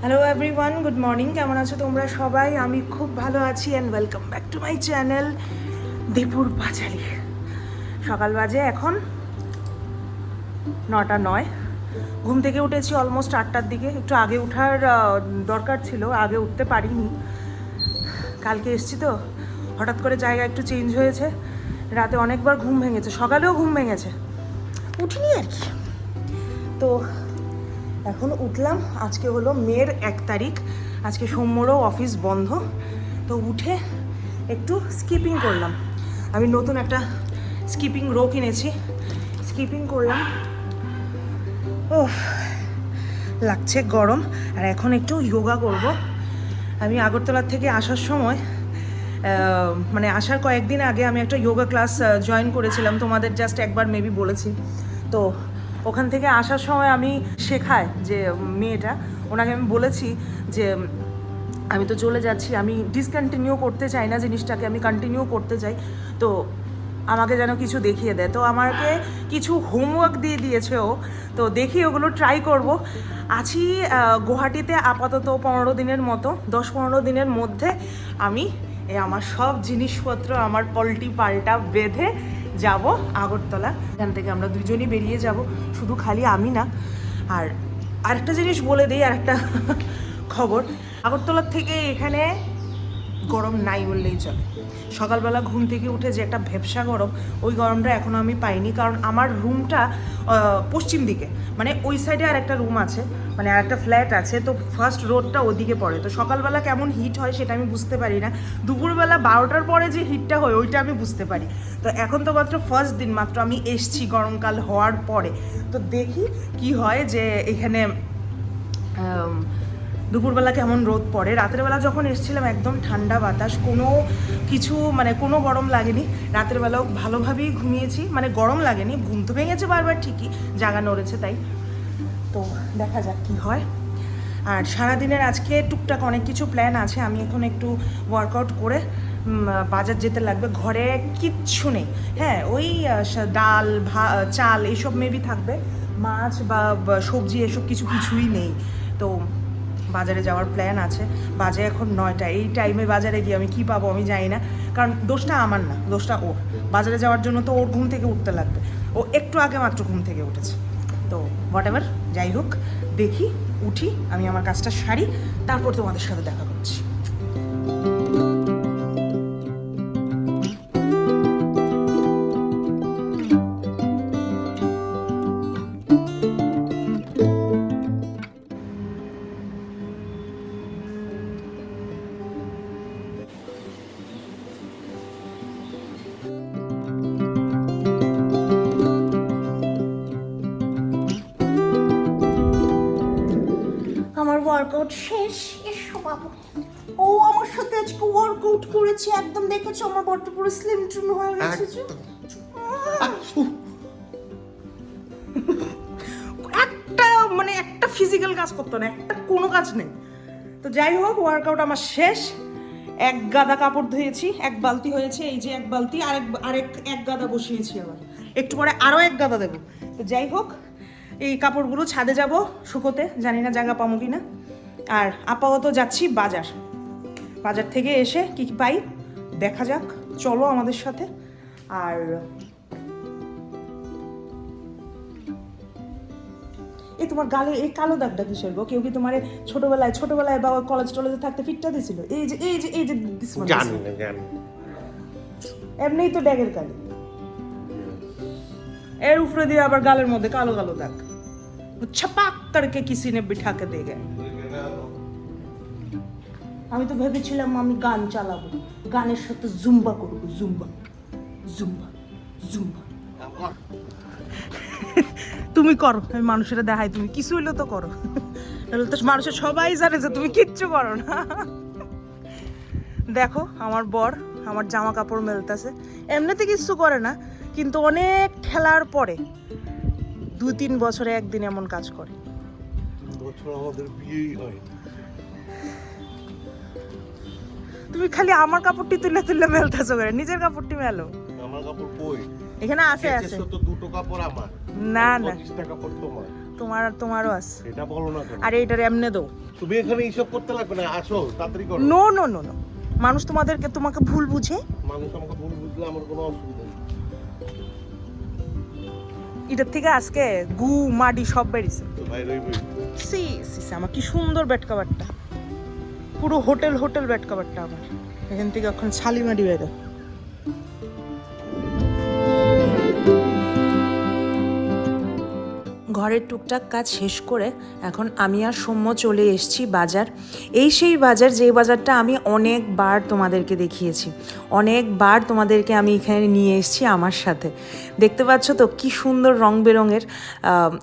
Hello everyone good morning কেমন আছো তোমরা সবাই? আমি খুব ভালো আছি and welcome back to my channel দীপুর পাঁচালি সকাল বাজে এখন নটা নয়। ঘুম থেকে উঠেছি অলমোস্ট আটটার দিকে। একটু আগে আহ, দরকার ছিল আগে উঠতে পারিনি। কালকে এসছি তো হঠাৎ করে জায়গা একটু চেঞ্জ হয়েছে। রাতে অনেকবার ঘুম ভেঙেছে সকালেও ঘুম ভেঙেছে। উঠিনি আর কি। তো এখন উঠলাম। আজকে হলো মের এক তারিখ। আজকে সোমবারও অফিস বন্ধ। তো উঠে একটু স্কিপিং করলাম। আমি নতুন একটা স্কিপিং রো কিনেছি স্কিপিং করলাম। ও লাগছে গরম। আর এখন একটু যোগা করব। আমি আগরতলার থেকে আসার সময় মানে আসার কয়েকদিন আগে আমি একটা যোগা ক্লাস জয়েন করেছিলাম। তোমাদের জাস্ট একবার মেবি বলেছি। তো ওখান থেকে আসার সময় আমি শেখায় যে মেয়েটা। ওনাকে আমি বলেছি যে আমি তো চলে যাচ্ছি, আমি ডিসকন্টিনিউ করতে চাই না জিনিসটাকে, আমি কন্টিনিউ করতে চাই। তো আমাকে যেন কিছু দেখিয়ে দেয়। তো আমাকে কিছু হোমওয়ার্ক দিয়ে দিয়েছে ও। তো দেখি ওগুলো ট্রাই করব। আছি গুয়াহাটিতে আপাতত পনেরো দিনের মতো। দশ পনেরো দিনের মধ্যে আমি এই আমার সব জিনিসপত্র, আমার পল্টি পাল্টা বেঁধে যাব আগরতলা। এখান থেকে আমরা দুজনই বেরিয়ে যাব। শুধু খালি আমি না। আর আরেকটা জিনিস বলে দিই আর একটা খবর। আগরতলার থেকে এখানে গরম নাই বললেই চলে। সকালবেলা ঘুম থেকে উঠে যে একটা ভেপসা গরম, ওই গরমটা এখনও আমি পাইনি কারণ আমার রুমটা পশ্চিম দিকে। মানে ওই সাইডে আর একটা রুম আছে মানে আর একটা ফ্ল্যাট আছে, তো ফার্স্ট রোডটা ওদিকে পড়ে। তো সকালবেলা কেমন হিট হয় সেটা আমি বুঝতে পারি না। দুপুরবেলা বারোটার পরে যে হিটটা হয়, ওইটা আমি বুঝতে পারি। তো এখন তো মাত্র ফার্স্ট দিন, মাত্র আমি এসছি গরমকাল হওয়ার পরে। তো দেখি কি হয় যে এখানে দুপুরবেলা কেমন রোদ পড়ে? রাতের বেলা যখন এসছিলাম, একদম ঠান্ডা বাতাস, কোনো কিছু মানে কোনো গরম লাগেনি। রাতের বেলাও ভালোভাবেই ঘুমিয়েছি মানে গরম লাগেনি, ঘুম তো ভেঙেছে বারবার, ঠিকই জাগা নড়েছে তাই। তো দেখা যাক কি হয়। আর সারাদিনের আজকে টুকটাক অনেক কিছু প্ল্যান আছে, আমি এখন একটু ওয়ার্কআউট করে বাজার যেতে লাগবে, ঘরে কিচ্ছু নেই। হ্যাঁ ওই ডাল, ভা, চাল, এইসব মেবি থাকবে। মাছ বা সবজি, এসব কিছু কিছুই নেই। তো বাজারে যাওয়ার প্ল্যান আছে। বাজে এখন নয়টা। এই টাইমে বাজারে গিয়ে আমি কি পাবো আমি জানি না। কারণ দোষটা আমার না, দোষটা ওর। বাজারে যাওয়ার জন্য তো ওর ঘুম থেকে উঠতে লাগবে। ও একটু আগে মাত্র ঘুম থেকে উঠেছে। তো হোয়াট এভার যাই হোক, দেখি, উঠি, আমি আমার কাজটা সারি, তারপর তোমাদের সাথে দেখা ওয়ার্কআউট শেষ এসো বাবু। ও আমার সাথে আজকে ওয়ার্কআউট করেছে একদম দেখেছ? আমার বড্ড পুরো স্লিম ট্রিম হয়ে গেছে একটা মানে একটা ফিজিক্যাল কাজ করতো না একটা কোনো কাজ নেই। তো যাই হোক ওয়ার্কআউট আমার শেষ। এক গাদা কাপড় ধুয়েছি এক বালতি হয়েছে এই যে এক বালতি আরেক আরেক এক গাদা বসিয়েছি আবার। একটু পরে আরও এক গাদা দেবো। তো যাই হোক এই কাপড়গুলো ছাদে যাব শুকোতে জানি না জায়গা পাবো কি না আর আপাতত যাচ্ছি বাজার। বাজার থেকে এসে কি কি পাই দেখা যাক চলো আমাদের সাথে। আর এই তোমার গালে এই কালো দাগটা কিসের গো? কেউ কি তোমার ছোটবেলায় ছোটবেলায় বা কলেজ টলেজে থাকতে ফিটটা দিছিল? এই যে এই যে এই যে এমনিই তো ড্যাগের কালি এর উপরে দিয়ে আবার গালের মধ্যে কালো কালো দাগ। ছপাক করকে কিসি নে বিঠা কে দে আমি তো ভেবেছিলাম আমি গান চালাবো। গানের সাথে জুম্বা করব, জুম্বা। Zumba Zumba. তুমি করো, আমি মানুষেরা দেখাই তুমি। কিছু হইল তো করো। তো মানুষের সবাই জানে যে তুমি কিচ্ছু করো না। দেখো, আমার বর আমার জামা কাপড় মেলতেছে। এমনিতে কিচ্ছু করে না, কিন্তু অনেক ঠেলার পরে দু তিন বছরে একদিন এমন কাজ করে। বছর আমাদের বিয়েই হয়। তুমি খালি আমার কাপড়টি তুলে তুলে মেলতেছো করে নিজের কাপড়টি মেলো। আমার কাপড় কই? এখানে আছে আছে। তো দুটো কাপড় আমার। না না। পঁচিশটা কাপড় তোমার। তোমার তোমারও আছে। এটা বলো না আর এমনে দো তুমি এখানে এইসব করতে লাগবে না আসো তাড়াতাড়ি করো। No no no no. মানুষ তোমাদেরকে তোমাকে ভুল বুঝে। মানুষ আমাকে ভুল বুঝলে আমার কোনো অসুবিধা নেই। এটার থেকে আজকে গু মাডি সব বেরিয়েছে। তো ভাই রইবই সি সি সি, আমার কি সুন্দর বেড কাভারটা পুরো হোটেল হোটেল ব্যাট কাবারটা আমার। এখান থেকে এখন শালিমারি বেরো ঘরের টুকটাক কাজ শেষ করে এখন আমি আর সৌম্য চলে এসেছি বাজার। এই সেই বাজার যে বাজারটা আমি অনেকবার তোমাদেরকে দেখিয়েছি। অনেকবার তোমাদেরকে আমি এখানে নিয়ে এসেছি আমার সাথে। দেখতে পাচ্ছ তো কি সুন্দর রং বেরঙের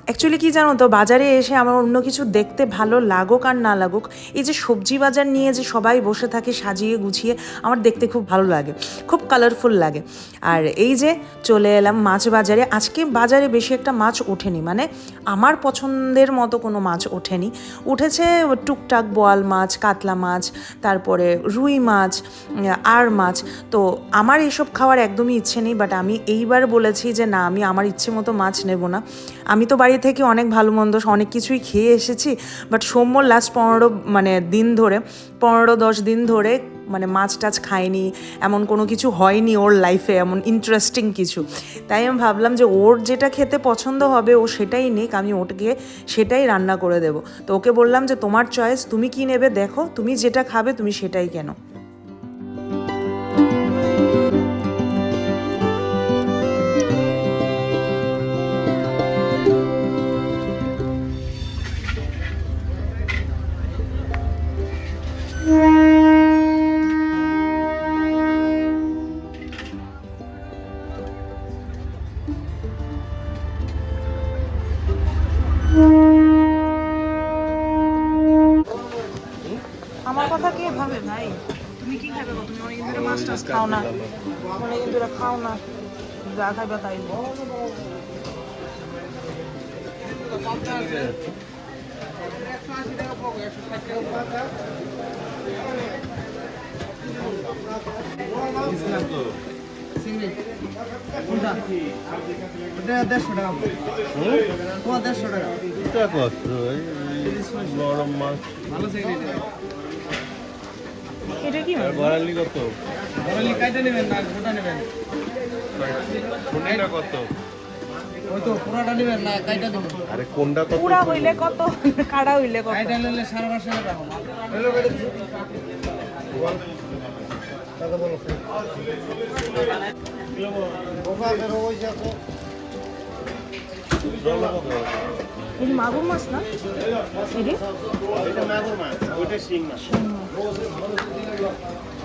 অ্যাকচুয়ালি কি জানো তো, বাজারে এসে আমার অন্য কিছু দেখতে ভালো লাগুক আর না লাগুক, এই যে সবজি বাজার নিয়ে যে সবাই বসে থাকে সাজিয়ে গুছিয়ে, আমার দেখতে খুব ভালো লাগে, খুব কালারফুল লাগে। আর এই যে চলে এলাম মাছ বাজারে, আজকে বাজারে বেশি একটা মাছ ওঠেনি মানে আমার পছন্দের মতো কোনো মাছ ওঠেনি। উঠেছে টুকটাক বোয়াল মাছ, কাতলা মাছ, তারপরে রুই মাছ আর মাছ। তো আমার এইসব খাওয়ার একদমই ইচ্ছে নেই বাট আমি এইবার বলেছি যে না, আমি আমার ইচ্ছে মতো মাছ নেব না। আমি তো বাড়ি থেকে অনেক ভালো মন্দ অনেক কিছুই খেয়ে এসেছি বাট সোমবার লাস্ট পনেরো মানে দিন ধরে, পনেরো দশ দিন ধরে মানে মাছ টাছ খায়নি, এমন কোনো কিছু হয়নি ওর লাইফে এমন ইন্টারেস্টিং কিছু। তাই আমি ভাবলাম যে ওর যেটা খেতে পছন্দ হবে, ও সেটাই নিক, আমি ওটাকে সেটাই রান্না করে দেবো। তো ওকে বললাম যে, তোমার চয়েস তুমি কি নেবে দেখো, তুমি যেটা খাবে, তুমি সেটাই কেন। খাও না অনেকদিন ধরে খাও না যা খাইবে তাই। দেড়শো টাকা তোমার দেড়শো টাকা কত নরম মাছ? ভালো এটা কি বড়ালি কত? বড়লি কাইটা নেবেন না গোটা নেবেন? কত? ওই তো পুরাটা নেবেন না কাইটা নেবেন আরে কোনটা কত? পুরা হইলে কত? কাড়া হইলে কত? কাইটা সাড়ে পাঁচশো টাকা রাখুন এই মাগুর মাছ না? এটি? ওইটা শিং মাছ উলাইলো সিক্তটো উলাইলে নহ'লে গোটেই মাছটো শেষ হৈ যাব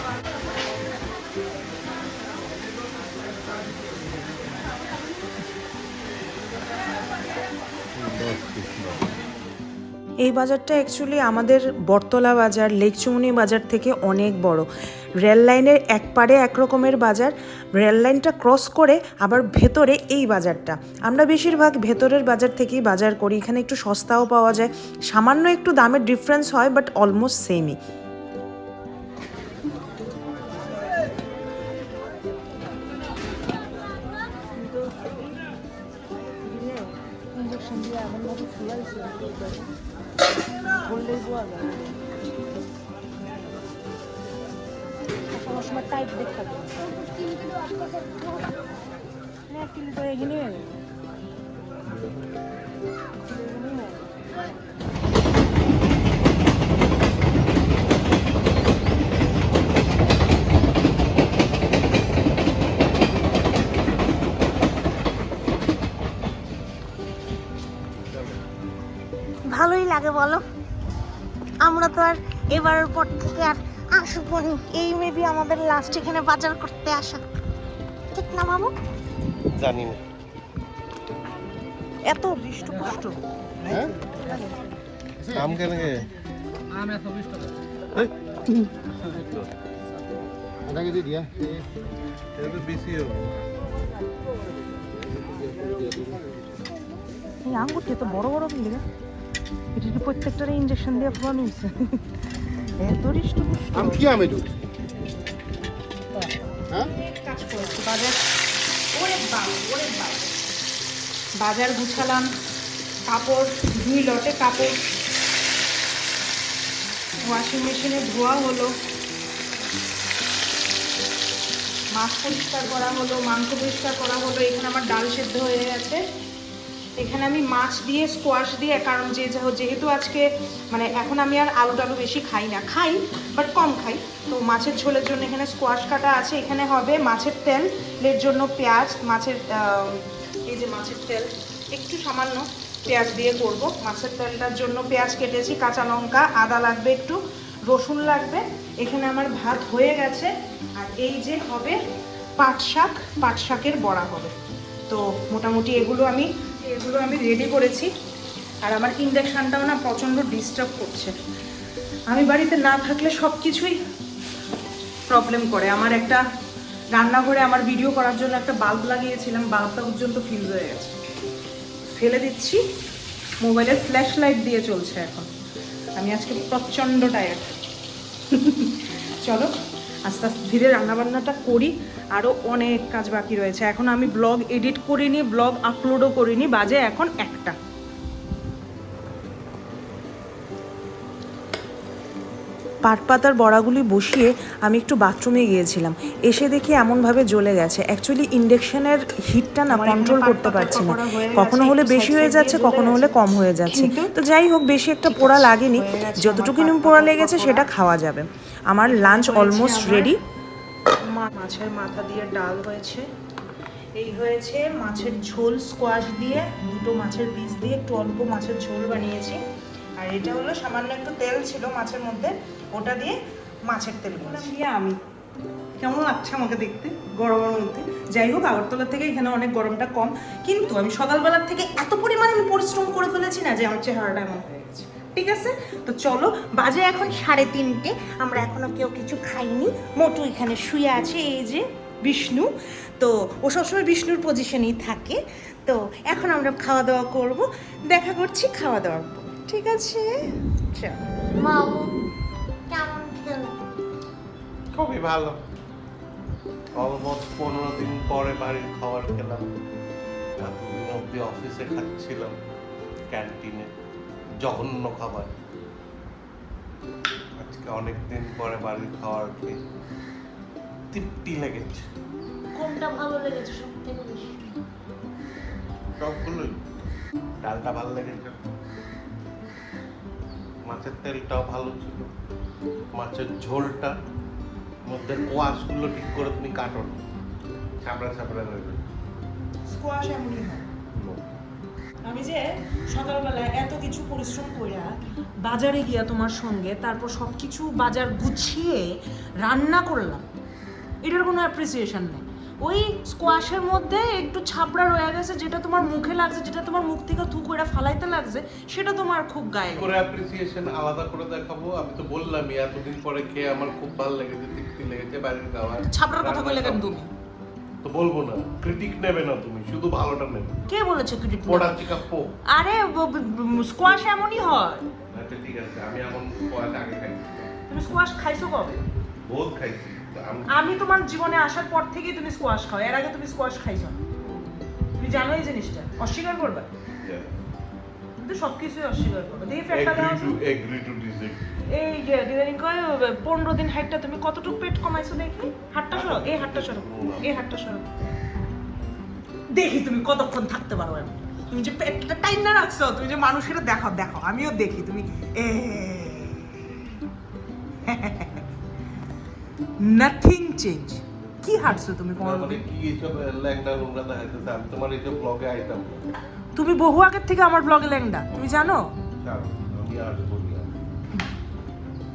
এই বাজারটা অ্যাকচুয়ালি আমাদের বটতলা বাজার লেকচুমনি বাজার থেকে অনেক বড়। রেল লাইনের এক পারে এক রকমের বাজার। রেল লাইনটা ক্রস করে আবার ভেতরে এই বাজারটা। আমরা বেশিরভাগ ভেতরের বাজার থেকেই বাজার করি। এখানে একটু সস্তাও পাওয়া যায়। সামান্য একটু দামের ডিফারেন্স হয় বাট অলমোস্ট সেমই ভালোই লাগে বলো। আমরা তো আর এবারের পর থেকে আর আসব এই মেবি আমাদের লাস্ট এখানে বাজার করতে আসা। ঠিক না, মামু? জানি না। এত হৃষ্টপুষ্ট। হ্যাঁ? আম কেন গে আম এত বিশ টাকা আধা কেজি দিয়া। এটা তো বেশি হবে। এই আঙ্গুরটি এত বড় বড় এটা প্রত্যেকটার দিয়ে হয়েছে। এত হৃষ্টপুষ্ট। আম কি আম এটু হ্যাঁ? কাজ করেছি বাজার। ওরে বাবা ওরে বাবা বাজার গুছালাম, কাপড় দুই লটে কাপড়। ওয়াশিং মেশিনে ধোয়া হলো। মাছ পরিষ্কার করা হলো, মাংস পরিষ্কার করা হলো। এখানে আমার ডাল সেদ্ধ হয়ে গেছে। এখানে আমি মাছ দিয়ে স্কোয়াশ দিয়ে, কারণ যে যেহেতু আজকে মানে এখন আমি আর আলু টালু বেশি খাই না। খাই বাট কম খাই। তো মাছের ঝোলের জন্য এখানে স্কোয়াশ কাটা আছে। এখানে হবে মাছের তেল, এর জন্য পেঁয়াজ, মাছের এই যে মাছের তেল, একটু সামান্য পেঁয়াজ দিয়ে করব। মাছের তেলটার জন্য পেঁয়াজ কেটেছি, কাঁচা লঙ্কা, আদা লাগবে একটু, রসুন লাগবে। এখানে আমার ভাত হয়ে গেছে। আর এই যে হবে পাট শাক, পাট শাকের বড়া হবে। তো মোটামুটি এগুলো আমি এগুলো আমি রেডি করেছি। আর আমার ইন্ডাকশানটাও না প্রচণ্ড ডিস্টার্ব করছে। আমি বাড়িতে না থাকলে সব কিছুই প্রবলেম করে। আমার একটা রান্নাঘরে আমার ভিডিও করার জন্য একটা বাল্ব লাগিয়েছিলাম বাল্বটা পর্যন্ত ফিউজ হয়ে গেছে। ফেলে দিচ্ছি। মোবাইলের ফ্ল্যাশ লাইট দিয়ে চলছে এখন। আমি আজকে প্রচণ্ড টায়ার্ড চলো, আস্তে আস্তে ধীরে রান্নাবান্নাটা করি। আরও অনেক কাজ বাকি রয়েছে। এখন আমি ব্লগ এডিট করিনি ব্লগ আপলোডও করিনি বাজে এখন একটা। পাট পাতার বড়াগুলি বসিয়ে আমি একটু বাথরুমে গিয়েছিলাম। এসে দেখি এমনভাবে জ্বলে গেছে। অ্যাকচুয়ালি ইন্ডাকশনের হিটটা না কন্ট্রোল করতে পারছি না। কখনো হলে বেশি হয়ে যাচ্ছে কখনো হলে কম হয়ে যাচ্ছে। তো যাই হোক বেশি একটা পোড়া লাগেনি। যতটুকুনি পোড়া লেগেছে সেটা খাওয়া যাবে। আমার লাঞ্চ অলমোস্ট রেডি মাছের মাথা দিয়ে ডাল হয়েছে। এই হয়েছে মাছের ঝোল স্কোয়াশ দিয়ে দুটো মাছের পিস দিয়ে একটু অল্প মাছের ঝোল বানিয়েছি। আর এটা হলো সামান্য একটু তেল ছিল মাছের মধ্যে ওটা দিয়ে মাছের তেল দিয়ে আমি কেমন লাগছে আমাকে দেখতে? গরমের মধ্যে? যাই হোক আগরতলা থেকে এখানে অনেক গরমটা কম। কিন্তু আমি সকালবেলার থেকে এত পরিমাণে আমি পরিশ্রম করে ফেলেছি না যে আমার চেহারাটা এমন হয়ে গেছে ঠিক আছে? তো চলো বাজে এখন সাড়ে তিনটে। আমরা এখনও কেউ কিছু খাইনি। মোটু এখানে শুয়ে আছে এই যে বিষ্ণু। তো ও সবসময় বিষ্ণুর পজিশনেই থাকে। তো এখন আমরা খাওয়া দাওয়া করব। দেখা করছি খাওয়া দাওয়ার ঠিক আছে? খুবই ভালো। অলমোস্ট পনেরো দিন পরে বাড়ির খাবার খেলাম। এতদিন অব্দি অফিসে খাচ্ছিলাম ক্যান্টিনে জঘন্য খাবার। আজকে অনেক দিন পরে বাড়ির খাবার খেয়ে তৃপ্তি লেগেছে। কোনটা ভালো লেগেছে সব থেকে বেশি? সবগুলোই। ডালটা ভালো লেগেছে। মাছের তেলটাও ভালো ছিল। মাছের ঝোলটা মধ্যে কোয়াশগুলো ঠিক করে তুমি কাটো না। ছাপড়া ছাপড়া হয়ে যাবে। স্কোয়াশ এমনই হয়। আমি যে সকালবেলা এত কিছু পরিশ্রম কইরা বাজারে গিয়া তোমার সঙ্গে তারপর সব কিছু বাজার গুছিয়ে রান্না করলাম এটার কোনো অ্যাপ্রিসিয়েশন নেই। ওই স্কোয়াশের মধ্যে একটু ছাপড়া রয়ে গেছে যেটা তোমার মুখে লাগছে যেটা তোমার মুখ থেকে থু করে ফালাইতে লাগছে সেটা তোমার খুব গায়ে করে অ্যাপ্রিসিয়েশন আলাদা করে দেখাবো আমি তো বললামই এতদিন পরে খেয়ে আমার খুব ভালো লেগেছে তৃপ্তি লেগেছে বাড়ির খাবার। ছাপড়ার কথা কইলে কেন তুমি? তো বলব না ক্রিটিক নেবে না তুমি শুধু ভালোটা নেবে। কে বলেছে ক্রিটিক পোড়া চিকা পো। আরে স্কোয়াশ এমনই হয়। আচ্ছা ঠিক আছে আমি এমন স্কোয়াশ আগে খাই। তুমি স্কোয়াশ খাইছো কবে? বহুত খাইছি। আমি তোমার জীবনে আসার পর থেকেই তুমি স্কোয়াশ খাও এর আগে তুমি স্কোয়াশ খাইছো না। তুমি জানো এই জিনিসটা অস্বীকার করবে? কিন্তু সব কিছুই অস্বীকার দেখি ফ্যাটটা দাও এই যে দিদানি কয় পনেরো দিন হাইটটা তুমি কতটুকু পেট কমাইছো দেখি? হাটটা সরো এই হাটটা সরো এই হাটটা সরো। দেখি তুমি কতক্ষণ থাকতে পারো এমন। তুমি যে পেটটা টাইম না রাখছো তুমি যে মানুষের দেখাও দেখো আমিও দেখি তুমি এ নাথিং চেঞ্জ কি হাঁটছো তুমি মানে কি এইসব ল্যাংডা নোংরা দেখাইতেছে? আমি তোমার এইসব ব্লগে আইতাম। তুমি বহু আগের থেকে আমার ব্লগে ল্যাংডা তুমি জানো।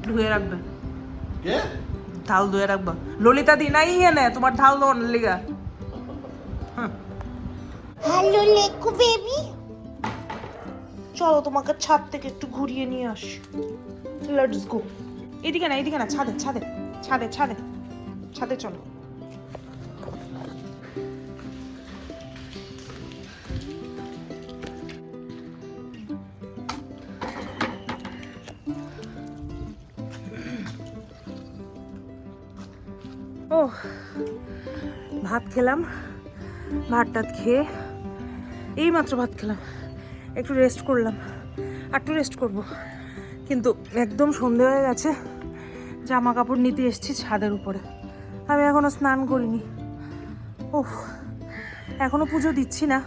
ধুয়ে রাখবে। কে? ঢাল ধুয়ে রাখবা। ললিতা দি নাই এনে তোমার ঢাল দোন লিগা। হ্যালো লেকু বেবি চলো তোমাকে ছাদ থেকে একটু ঘুরিয়ে নিয়ে আসি। লেটস গো এদিকে না এদিকে না ছাদে ছাদে ছাদে ছাদে। ছাদে চলো। খেলাম ভাত টাত খেয়ে এই মাত্র ভাত খেলাম। একটু রেস্ট করলাম, আর একটু রেস্ট করব। কিন্তু একদম সন্ধে হয়ে গেছে জামা কাপড় নিতে এসেছি ছাদের উপরে। আমি এখনও স্নান করিনি। ওহ এখনও পুজো দিচ্ছি না,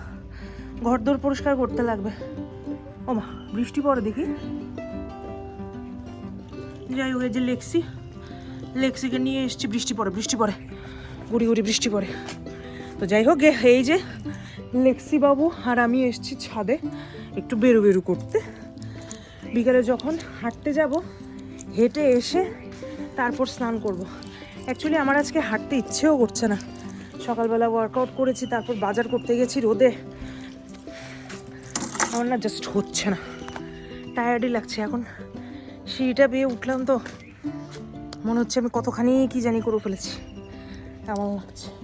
ঘরদোর পরিষ্কার করতে লাগবে। ও মা বৃষ্টি পড়ে দেখি। যাই হোক যে লেক্সি লেক্সিকে নিয়ে এসেছি, বৃষ্টি পড়ে বৃষ্টি পড়ে। গুড়ি গুড়ি বৃষ্টি পড়ে। তো যাই হোক এই যে লেক্সি বাবু আর আমি এসেছি ছাদে একটু বেরু বেরু করতে। বিকালে যখন হাঁটতে যাব, হেঁটে এসে তারপর স্নান করব। অ্যাকচুয়ালি আমার আজকে হাঁটতে ইচ্ছেও করছে না। সকালবেলা ওয়ার্কআউট করেছি, তারপর বাজার করতে গেছি রোদে। আমার না জাস্ট হচ্ছে না। টায়ার্ডই লাগছে এখন। সিঁড়িটা পেয়ে উঠলাম তো। মনে হচ্ছে আমি কতখানি কি জানি করে ফেলেছি। এমন লাগছে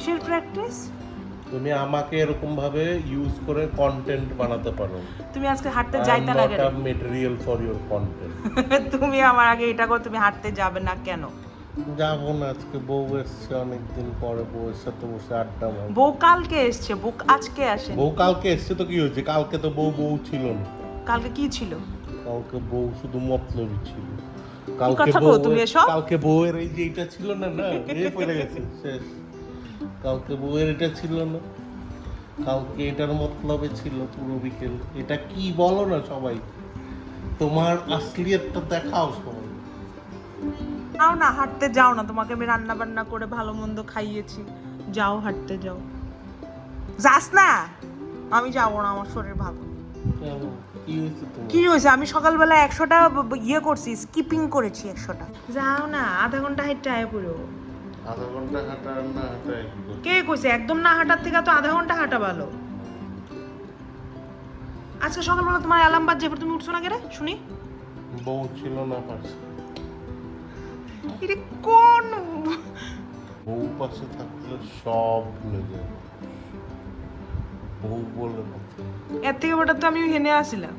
কিসের প্র্যাকটিস তুমি আমাকে এরকম ভাবে ইউজ করে কন্টেন্ট বানাতে পারো। তুমি আজকে হাঁটতে যাইতে a material for your content তুমি আমার আগে এটা করো তুমি হাঁটতে যাবে না কেন? যাব না আজকে বউ এসছে অনেকদিন পরে বউয়ের সাথে বসে আড্ডা মারবো। বউ কালকে এসছে বউ আজকে আসে বউ কালকে এসছে তো কি হয়েছে? কালকে তো বউ বউ ছিল না। কালকে কি ছিল? কালকে বউ শুধু মতলবই ছিল। কালকে কও তুমি এসব? কালকে বউয়ের এই যে এটা ছিল না না এ পড়ে গেছে শেষ। কালকে বউয়ের এটা ছিল না। কালকে এটার মতলবে ছিল পুরো বিকেল এটা কি বলো না সবাই? তোমার আসলিয়তটা দেখাও সবাই। যাও না হাঁটতে যাও না। তোমাকে আমি রান্না বান্না করে ভালো মন্দ খাইয়েছি। যাও হাঁটতে যাও। যাস না? আমি যাব না আমার শরীর ভালো। কি হয়েছে আমি সকালবেলা একশোটা ইয়ে করছি স্কিপিং করেছি একশোটা। যাও না আধা ঘণ্টা হাঁটতে আয় পড়ো। আধা ঘণ্টা হাঁটা না হাঁটা কে কইছে? একদম না হাঁটার থেকে তো আধা ঘণ্টা হাঁটা ভালো। আজকে সকালবেলা তোমার অ্যালার্ম বাজছে এবার তুমি উঠছো না কেরে? শুনি। বউ ছিল না পাশে। এটা কোন বউ পাশে থাকলে সব ভুলে যায়। বউ বলে এর থেকে বেটার তো আমি হেনে আসিলাম।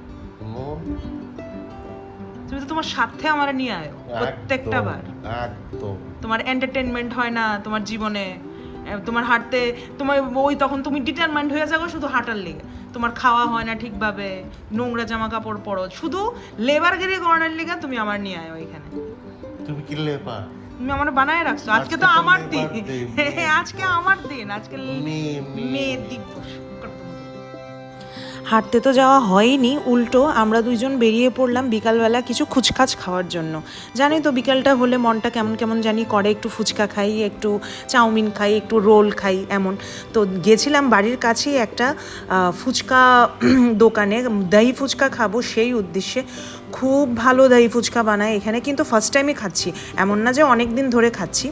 তুমি তো তোমার সাথে আমার নিয়ে আয় প্রত্যেকটা বার। একদম। তোমার এন্টারটেনমেন্ট হয় না তোমার জীবনে। তোমার হাঁটতে তোমার ওই তখন তুমি ডিটারমাইন্ড হয়ে যাবে শুধু হাঁটার লিগে। তোমার খাওয়া হয় না ঠিকভাবে নোংরা জামা কাপড় পরো শুধু লেবার লেবারগিরি করানোর লিগে তুমি আমার নিয়ে আয় ওইখানে। তুমি কি লেপা তুমি আমার বানায় রাখছো আজকে তো আমার দিন। আজকে আমার দিন আজকে। মেয়ে দিবস। হাঁটতে তো যাওয়া হয়নি, উল্টো আমরা দুইজন বেরিয়ে পড়লাম বিকালবেলা কিছু খুচখাচ খাওয়ার জন্য। জানি তো বিকালটা হলে মনটা কেমন কেমন জানি করে, একটু ফুচকা খাই, একটু চাউমিন খাই, একটু রোল খাই এমন। তো গেছিলাম বাড়ির কাছেই একটা ফুচকা দোকানে দহি ফুচকা খাব সেই উদ্দেশ্যে। খুব ভালো দহি ফুচকা বানায় এখানে, কিন্তু ফার্স্ট টাইমে খাচ্ছি। এমন না যে অনেক দিন ধরে খাচ্ছি।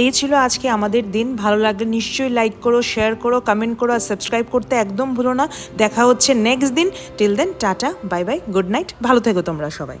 এই ছিল আজকে আমাদের দিন। ভালো লাগলে নিশ্চয়ই লাইক করো শেয়ার করো কমেন্ট করো আর সাবস্ক্রাইব করতে একদম ভুলো না। দেখা হচ্ছে নেক্সট দিন। Till then tata bye bye good night ভালো থেকো তোমরা সবাই।